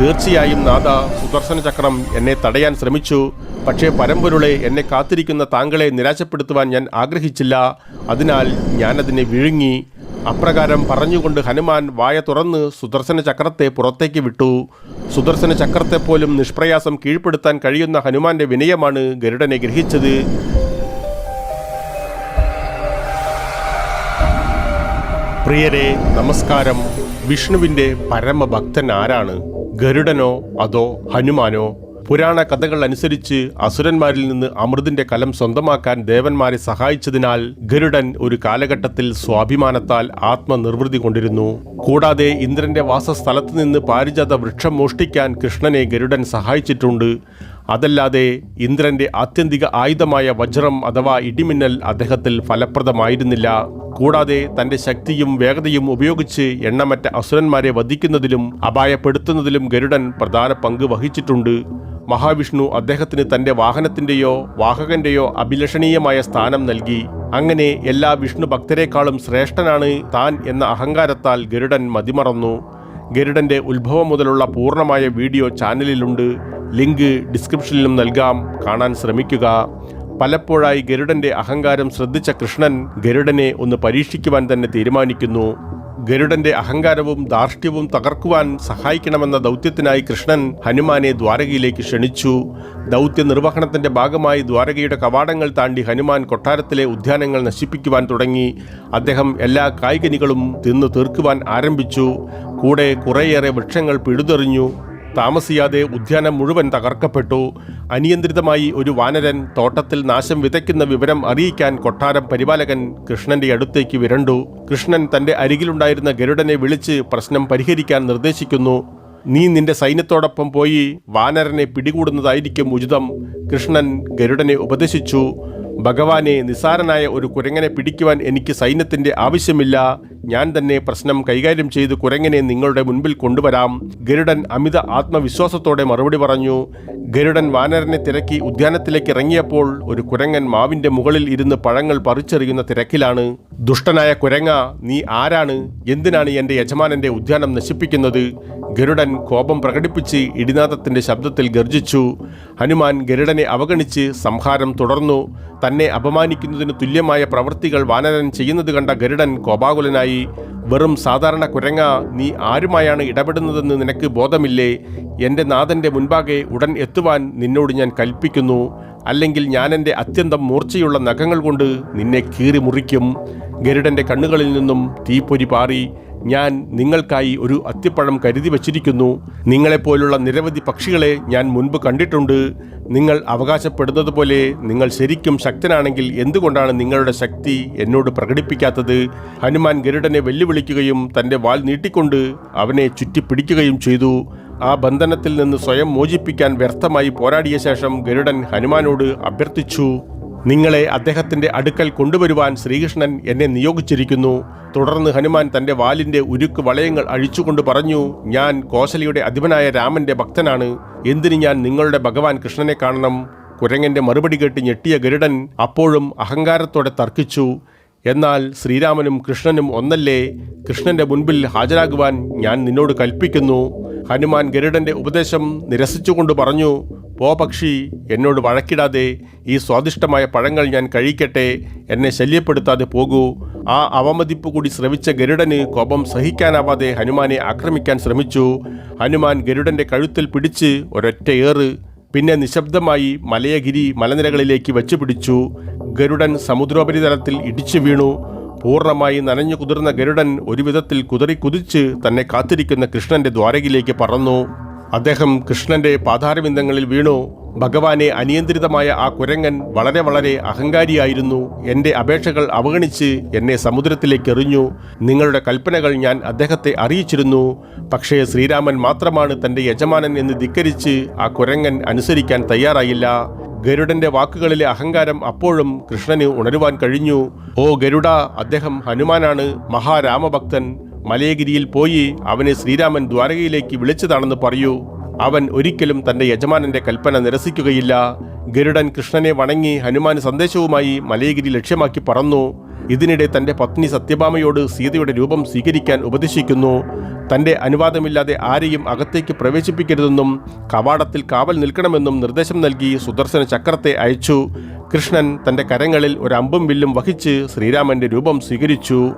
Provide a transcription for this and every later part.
തീർച്ചയായും നാഥ സുദർശന ചക്രം എന്നെ തടയാൻ ശ്രമിച്ചു. പക്ഷേ പരമ്പൊരുളെ എന്നെ കാത്തിരിക്കുന്ന താങ്കളെ നിരാശപ്പെടുത്തുവാൻ ഞാൻ ആഗ്രഹിച്ചില്ല. അതിനാൽ ഞാനതിനെ വിഴുങ്ങി. അപ്രകാരം പറഞ്ഞുകൊണ്ട് ഹനുമാൻ വായ തുറന്ന് സുദർശന ചക്രത്തെ പുറത്തേക്ക് വിട്ടു. സുദർശന ചക്രത്തെപ്പോലും നിഷ്പ്രയാസം കീഴ്പ്പെടുത്താൻ കഴിയുന്ന ഹനുമാന്റെ വിനയമാണ് ഗരുഡനെ ഗ്രഹിച്ചത്. പ്രിയരെ നമസ്കാരം. വിഷ്ണുവിന്റെ പരമഭക്തൻ ആരാണ്? ഗരുഡനോ അതോ ഹനുമാനോ പുരാണ കഥകൾ അനുസരിച്ച് അസുരന്മാരിൽ നിന്ന് അമൃതിന്റെ കലം സ്വന്തമാക്കാൻ ദേവന്മാരെ സഹായിച്ചതിനാൽ ഗരുഡൻ ഒരു കാലഘട്ടത്തിൽ സ്വാഭിമാനത്താൽ ആത്മനിർവൃതി കൊണ്ടിരുന്നു. കൂടാതെ ഇന്ദ്രന്റെ വാസസ്ഥലത്ത് നിന്ന് പാരിജാത വൃക്ഷം മോഷ്ടിക്കാൻ കൃഷ്ണനെ ഗരുഡൻ സഹായിച്ചിട്ടുണ്ട്. അതല്ലാതെ ഇന്ദ്രന്റെ ആത്യന്തിക ആയുധമായ വജ്രം അഥവാ ഇടിമിന്നൽ അദ്ദേഹത്തിൽ ഫലപ്രദമായിരുന്നില്ല. കൂടാതെ തന്റെ ശക്തിയും വേഗതയും ഉപയോഗിച്ച് എണ്ണമറ്റ അസുരന്മാരെ വധിക്കുന്നതിലും അപായപ്പെടുത്തുന്നതിലും ഗരുഡൻ പ്രധാന പങ്ക് വഹിച്ചിട്ടുണ്ട്. മഹാവിഷ്ണു അദ്ദേഹത്തിന് തന്റെ വാഹനത്തിന്റെയോ വാഹകന്റെയോ അഭിലഷണീയമായ സ്ഥാനം നൽകി. അങ്ങനെ എല്ലാ വിഷ്ണു ഭക്തരെക്കാളും ശ്രേഷ്ഠനാണ് താൻ എന്ന അഹങ്കാരത്താൽ ഗരുഡൻ മതിമറന്നു. ഗരുഡന്റെ ഉത്ഭവം മുതലുള്ള പൂർണമായ വീഡിയോ ചാനലിലുണ്ട്. ലിങ്ക് ഡിസ്ക്രിപ്ഷനിലും നൽകാം. കാണാൻ ശ്രമിക്കുക. പലപ്പോഴായി ഗരുഡന്റെ അഹങ്കാരം ശ്രദ്ധിച്ച കൃഷ്ണൻ ഗരുഡനെ ഒന്ന് പരീക്ഷിക്കുവാൻ തന്നെ തീരുമാനിക്കുന്നു. ഗരുഡന്റെ അഹങ്കാരവും ധാർഷ്ട്യവും തകർക്കുവാൻ സഹായിക്കണമെന്ന ദൗത്യത്തിനായി കൃഷ്ണൻ ഹനുമാനെ ദ്വാരകയിലേക്ക് ക്ഷണിച്ചു. ദൗത്യ നിർവഹണത്തിന്റെ ഭാഗമായി ദ്വാരകയുടെ കവാടങ്ങൾ താണ്ടി ഹനുമാൻ കൊട്ടാരത്തിലെ ഉദ്യാനങ്ങൾ നശിപ്പിക്കുവാൻ തുടങ്ങി. അദ്ദേഹം എല്ലാ കായികനികളും തിന്നു തീർക്കുവാൻ ആരംഭിച്ചു. കൂടെ കുറേയേറെ വൃക്ഷങ്ങൾ പിഴുതെറിഞ്ഞു. താമസിയാതെ ഉദ്യാനം മുഴുവൻ തകർക്കപ്പെട്ടു. അനിയന്ത്രിതമായി ഒരു വാനരൻ തോട്ടത്തിൽ നാശം വിതയ്ക്കുന്ന വിവരം അറിയിക്കാൻ കൊട്ടാരം പരിപാലകൻ കൃഷ്ണന്റെ അടുത്തേക്ക് വിരണ്ടു. കൃഷ്ണൻ തന്റെ അരികിലുണ്ടായിരുന്ന ഗരുഡനെ വിളിച്ച് പ്രശ്നം പരിഹരിക്കാൻ നിർദ്ദേശിക്കുന്നു. നീ നിന്റെ സൈന്യത്തോടൊപ്പം പോയി വാനരനെ പിടികൂടുന്നതായിരിക്കും ഉചിതം കൃഷ്ണൻ ഗരുഡനെ ഉപദേശിച്ചു. ഭഗവാനെ നിസാരനായ ഒരു കുരങ്ങനെ പിടിക്കുവാൻ എനിക്ക് സൈന്യത്തിന്റെ ആവശ്യമില്ല. ഞാൻ തന്നെ പ്രശ്നം കൈകാര്യം ചെയ്ത് കുരങ്ങനെ നിങ്ങളുടെ മുൻപിൽ കൊണ്ടുവരാം. ഗരുഡൻ അമിത ആത്മവിശ്വാസത്തോടെ മറുപടി പറഞ്ഞു. ഗരുഡൻ വാനരനെ തിരക്കി ഉദ്യാനത്തിലേക്ക് ഇറങ്ങിയപ്പോൾ ഒരു കുരങ്ങൻ മാവിന്റെ മുകളിൽ ഇരുന്ന് പഴങ്ങൾ പറിച്ചെറിയുന്ന തിരക്കിലാണ്. ദുഷ്ടനായ കുരങ്ങ നീ ആരാണ്? എന്തിനാണ് എന്റെ യജമാനന്റെ ഉദ്യാനം നശിപ്പിക്കുന്നത്? ഗരുഡൻ കോപം പ്രകടിപ്പിച്ച് ഇടിനാഥത്തിന്റെ ശബ്ദത്തിൽ ഗർജിച്ചു. ഹനുമാൻ ഗരുഡനെ അവഗണിച്ച് സംഹാരം തുടർന്നു. തന്നെ അപമാനിക്കുന്നതിന് തുല്യമായ പ്രവൃത്തികൾ വാനരൻ ചെയ്യുന്നത് കണ്ട ഗരുഡൻ കോപാകുലനായി. വെറും സാധാരണ കുരങ്ങ നീ ആരുമായാണ് ഇടപെടുന്നതെന്ന് നിനക്ക് ബോധമില്ലേ? എന്റെ നാഥന്റെ മുൻപാകെ ഉടൻ എത്തുവാൻ നിന്നോട് ഞാൻ കൽപ്പിക്കുന്നു. അല്ലെങ്കിൽ ഞാൻ എന്റെ അത്യന്തം മൂർച്ചയുള്ള നഖങ്ങൾ കൊണ്ട് നിന്നെ കീറി മുറിക്കും. ഗരുഡന്റെ കണ്ണുകളിൽ നിന്നും തീപ്പൊരി പാറി ഞാൻ നിങ്ങൾക്കായി ഒരു അത്തിപ്പഴം കരുതി വച്ചിരിക്കുന്നു. നിങ്ങളെപ്പോലുള്ള നിരവധി പക്ഷികളെ ഞാൻ മുൻപ് കണ്ടിട്ടുണ്ട്. നിങ്ങൾ അവകാശപ്പെടുന്നത് പോലെ നിങ്ങൾ ശരിക്കും ശക്തനാണെങ്കിൽ എന്തുകൊണ്ടാണ് നിങ്ങളുടെ ശക്തി എന്നോട് പ്രകടിപ്പിക്കാത്തത്? ഹനുമാൻ ഗരുഡനെ വെല്ലുവിളിക്കുകയും തന്റെ വാൽ നീട്ടിക്കൊണ്ട് അവനെ ചുറ്റിപ്പിടിക്കുകയും ചെയ്തു. ആ ബന്ധനത്തിൽ നിന്ന് സ്വയം മോചിപ്പിക്കാൻ വ്യർത്ഥമായി പോരാടിയ ശേഷം ഗരുഡൻ ഹനുമാനോട് അഭ്യർത്ഥിച്ചു. നിങ്ങളെ അദ്ദേഹത്തിന്റെ അടുക്കൽ കൊണ്ടുവരുവാൻ ശ്രീകൃഷ്ണൻ എന്നെ നിയോഗിച്ചിരിക്കുന്നു. തുടർന്ന് ഹനുമാൻ തന്റെ വാലിന്റെ ഉരുക്ക് വളയങ്ങൾ അഴിച്ചുകൊണ്ട് പറഞ്ഞു ഞാൻ കോശലിയുടെ അധിപനായ രാമന്റെ ഭക്തനാണ്. എന്തിന് ഞാൻ നിങ്ങളുടെ ഭഗവാൻ കൃഷ്ണനെ കാണണം? കുരങ്ങന്റെ മറുപടി കേട്ട് ഞെട്ടിയ ഗരുഡൻ അപ്പോഴും അഹങ്കാരത്തോടെ തർക്കിച്ചു. എന്നാൽ ശ്രീരാമനും കൃഷ്ണനും ഒന്നല്ലേ? കൃഷ്ണന്റെ മുൻപിൽ ഹാജരാകുവാൻ ഞാൻ നിന്നോട് കൽപ്പിക്കുന്നു. ഹനുമാൻ ഗരുഡന്റെ ഉപദേശം നിരസിച്ചുകൊണ്ട് പറഞ്ഞു പോ പക്ഷി എന്നോട് വഴക്കിടാതെ ഈ സ്വാദിഷ്ടമായ പഴങ്ങൾ ഞാൻ കഴിക്കട്ടെ എന്നെ ശല്യപ്പെടുത്താതെ പോകൂ. ആ അവമതിപ്പ് കൂടി ശ്രവിച്ച ഗരുഡന് കോപം സഹിക്കാനാവാതെ ഹനുമാനെ ആക്രമിക്കാൻ ശ്രമിച്ചു. ഹനുമാൻ ഗരുഡന്റെ കഴുത്തിൽ പിടിച്ച് ഒരൊറ്റ ഏറ് പിന്നെ നിശബ്ദമായി മലയഗിരി മലനിരകളിലേക്ക് വച്ചു പിടിച്ചു ഗരുഡൻ സമുദ്രോപരിതലത്തിൽ ഇടിച്ചു വീണു. പൂർണമായി നനഞ്ഞു കുതിർന്ന ഗരുഡൻ ഒരുവിധത്തിൽ കുതിറി കുതിച്ച് തന്നെ കാത്തിരിക്കുന്ന കൃഷ്ണന്റെ ദ്വാരകയിലേക്ക് പറന്നു. അദ്ദേഹം കൃഷ്ണന്റെ പാതാരവിന്ദങ്ങളിൽ വീണു. ഭഗവാനെ അനിയന്ത്രിതമായ ആ കുരങ്ങൻ വളരെ വളരെ അഹങ്കാരിയായിരുന്നു. എന്റെ അപേക്ഷകൾ അവഗണിച്ച് എന്നെ സമുദ്രത്തിലേക്ക് എറിഞ്ഞു നിങ്ങളുടെ കൽപ്പനകൾ ഞാൻ അദ്ദേഹത്തെ അറിയിച്ചിരുന്നു. പക്ഷേ ശ്രീരാമൻ മാത്രമാണ് തന്റെ യജമാനൻ എന്ന് ധിക്കരിച്ച് ആ കുരങ്ങൻ അനുസരിക്കാൻ തയ്യാറായില്ല. ഗരുഡന്റെ വാക്കുകളിലെ അഹങ്കാരം അപ്പോഴും കൃഷ്ണന് ഉണരുവാൻ കഴിഞ്ഞു. ഓ ഗരുഡ അദ്ദേഹം ഹനുമാനാണ് മഹാരാമഭക്തൻ. മലയഗിരിയിൽ പോയി അവനെ ശ്രീരാമൻ ദ്വാരകയിലേക്ക് വിളിച്ചതാണെന്ന് പറയൂ. അവൻ ഒരിക്കലും തന്റെ യജമാനന്റെ കൽപ്പന നിരസിക്കുകയില്ല. ഗരുഡൻ കൃഷ്ണനെ വണങ്ങി ഹനുമാൻ സന്ദേശവുമായി മലയഗിരി ലക്ഷ്യമാക്കി പറന്നു. ഇതിനിടെ തന്റെ പത്നി സത്യഭാമയോട് സീതയുടെ രൂപം സ്വീകരിക്കാൻ ഉപദേശിക്കുന്നു. തന്റെ അനുവാദമില്ലാതെ ആരെയും അകത്തേക്ക് പ്രവേശിപ്പിക്കരുതെന്നും കവാടത്തിൽ കാവൽ നിൽക്കണമെന്നും നിർദ്ദേശം നൽകി സുദർശന ചക്രത്തെ അയച്ചു. കൃഷ്ണൻ തന്റെ കരങ്ങളിൽ ഒരു അമ്പും വില്ലും വഹിച്ച് ശ്രീരാമന്റെ രൂപം സ്വീകരിച്ചു.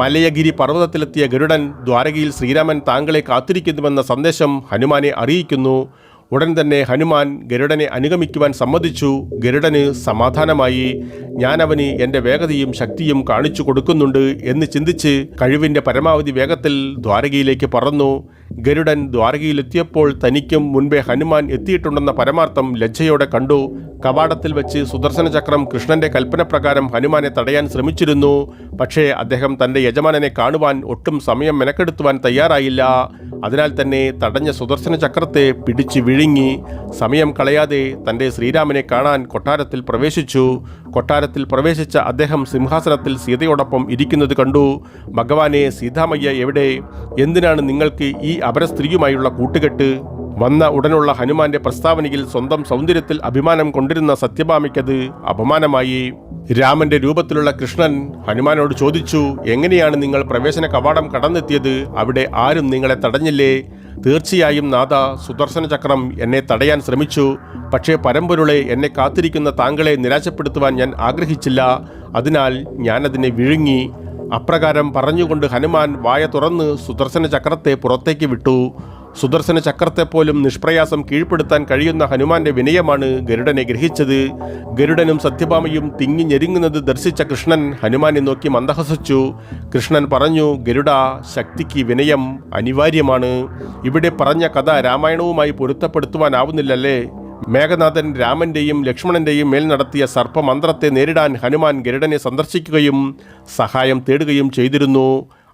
മലയഗിരി പർവതത്തിലെത്തിയ ഗരുഡൻ ദ്വാരകയിൽ ശ്രീരാമൻ താങ്കളെ കാത്തിരിക്കുന്നുവെന്ന സന്ദേശം ഹനുമാനെ അറിയിക്കുന്നു. ഉടൻ തന്നെ ഹനുമാൻ ഗരുഡനെ അനുഗമിക്കുവാൻ സമ്മതിച്ചു. ഗരുഡന് സമാധാനമായി. ഞാനവന് എന്റെ വേഗതയും ശക്തിയും കാണിച്ചു കൊടുക്കുന്നുണ്ട് എന്ന് ചിന്തിച്ച് കഴിവിന്റെ പരമാവധി വേഗത്തിൽ ദ്വാരകയിലേക്ക് പറന്നു. ഗരുഡൻ ദ്വാരകയിലെത്തിയപ്പോൾ തനിക്കും മുൻപേ ഹനുമാൻ എത്തിയിട്ടുണ്ടെന്ന പരമാർത്ഥം ലജ്ജയോടെ കണ്ടു. കവാടത്തിൽ വെച്ച് സുദർശന ചക്രം കൃഷ്ണന്റെ കൽപ്പനപ്രകാരം ഹനുമാനെ തടയാൻ ശ്രമിച്ചിരുന്നു. പക്ഷേ അദ്ദേഹം തന്റെ യജമാനനെ കാണുവാൻ ഒട്ടും സമയം മെനക്കെടുത്തുവാൻ തയ്യാറായില്ല. അതിനാൽ തന്നെ തടഞ്ഞ സുദർശന ചക്രത്തെ പിടിച്ചു വിഴുങ്ങി. സമയം കളയാതെ തന്റെ ശ്രീരാമനെ കാണാൻ കൊട്ടാരത്തിൽ പ്രവേശിച്ചു. കൊട്ടാരത്തിൽ പ്രവേശിച്ച അദ്ദേഹം സിംഹാസനത്തിൽ സീതയോടൊപ്പം ഇരിക്കുന്നത് കണ്ടു. ഭഗവാനെ സീതാമയ്യ എവിടെ? എന്തിനാണ് നിങ്ങൾക്ക് ഈ അപരസ്ത്രീയുമായുള്ള കൂട്ടുകെട്ട്? വന്ന ഉടനുള്ള ഹനുമാന്റെ പ്രസ്താവനയിൽ സ്വന്തം സൗന്ദര്യത്തിൽ അഭിമാനം കൊണ്ടിരുന്ന സത്യഭാമയ്ക്കത് അപമാനമായി. രാമന്റെ രൂപത്തിലുള്ള കൃഷ്ണൻ ഹനുമാനോട് ചോദിച്ചു എങ്ങനെയാണ് നിങ്ങൾ പ്രവേശന കവാടം കടന്നെത്തിയത്? അവിടെ ആരും നിങ്ങളെ തടഞ്ഞില്ലേ? തീർച്ചയായും നാഥ സുദർശന ചക്രം എന്നെ തടയാൻ ശ്രമിച്ചു. പക്ഷേ പരമ്പൊരുളെ എന്നെ കാത്തിരിക്കുന്ന താങ്കളെ നിരാശപ്പെടുത്തുവാൻ ഞാൻ ആഗ്രഹിച്ചില്ല. അതിനാൽ ഞാനതിനെ വിഴുങ്ങി. അപ്രകാരം പറഞ്ഞുകൊണ്ട് ഹനുമാൻ വായ തുറന്ന് സുദർശന ചക്രത്തെ പുറത്തേക്ക് വിട്ടു. സുദർശന ചക്രത്തെപ്പോലും നിഷ്പ്രയാസം കീഴ്പ്പെടുത്താൻ കഴിയുന്ന ഹനുമാന്റെ വിനയമാണ് ഗരുഡനെ ഗ്രഹിച്ചത്. ഗരുഡനും സത്യഭാമയും തിങ്ങി ഞെരുങ്ങുന്നത് ദർശിച്ച കൃഷ്ണൻ ഹനുമാനെ നോക്കി മന്ദഹസിച്ചു. കൃഷ്ണൻ പറഞ്ഞു ഗരുഡ ശക്തിക്ക് വിനയം അനിവാര്യമാണ്. ഇവിടെ പറഞ്ഞ കഥ രാമായണവുമായി പൊരുത്തപ്പെടുത്തുവാനാവുന്നില്ലല്ലേ? മേഘനാഥൻ രാമന്റെയും ലക്ഷ്മണന്റെയും മേൽ നടത്തിയ സർപ്പമന്ത്രത്തെ നേരിടാൻ ഹനുമാൻ ഗരുഡനെ സന്ദർശിക്കുകയും സഹായം തേടുകയും ചെയ്തിരുന്നു.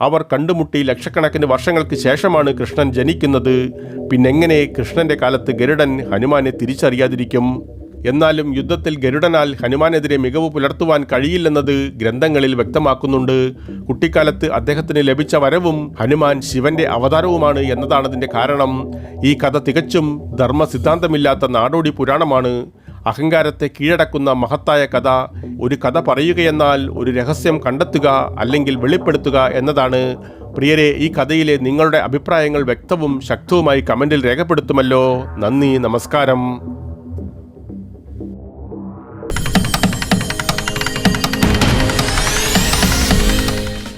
അവർ കണ്ടുമുട്ടി ലക്ഷക്കണക്കിന് വർഷങ്ങൾക്ക് ശേഷമാണ് കൃഷ്ണൻ ജനിക്കുന്നത്. പിന്നെങ്ങനെ കൃഷ്ണന്റെ കാലത്ത് ഗരുഡൻ ഹനുമാനെ തിരിച്ചറിയാതിരിക്കും? എന്നാലും യുദ്ധത്തിൽ ഗരുഡനാൽ ഹനുമാനെതിരെ മികവ് പുലർത്തുവാൻ കഴിയില്ലെന്നത് ഗ്രന്ഥങ്ങളിൽ വ്യക്തമാക്കുന്നുണ്ട്. കുട്ടിക്കാലത്ത് അദ്ദേഹത്തിന് ലഭിച്ച വരവും ഹനുമാൻ ശിവന്റെ അവതാരവുമാണ് എന്നതാണതിന്റെ കാരണം. ഈ കഥ തികച്ചും ധർമ്മ സിദ്ധാന്തമില്ലാത്ത നാടോടി പുരാണമാണ്. അഹങ്കാരത്തെ കീഴടക്കുന്ന മഹത്തായ കഥ ഒരു കഥ പറയുകയെന്നാൽ ഒരു രഹസ്യം കണ്ടെത്തുക അല്ലെങ്കിൽ വെളിപ്പെടുത്തുക എന്നതാണ്. പ്രിയരെ ഈ കഥയിലെ നിങ്ങളുടെ അഭിപ്രായങ്ങൾ വ്യക്തവും ശക്തവുമായി കമന്റിൽ രേഖപ്പെടുത്തുമല്ലോ. നന്ദി നമസ്കാരം.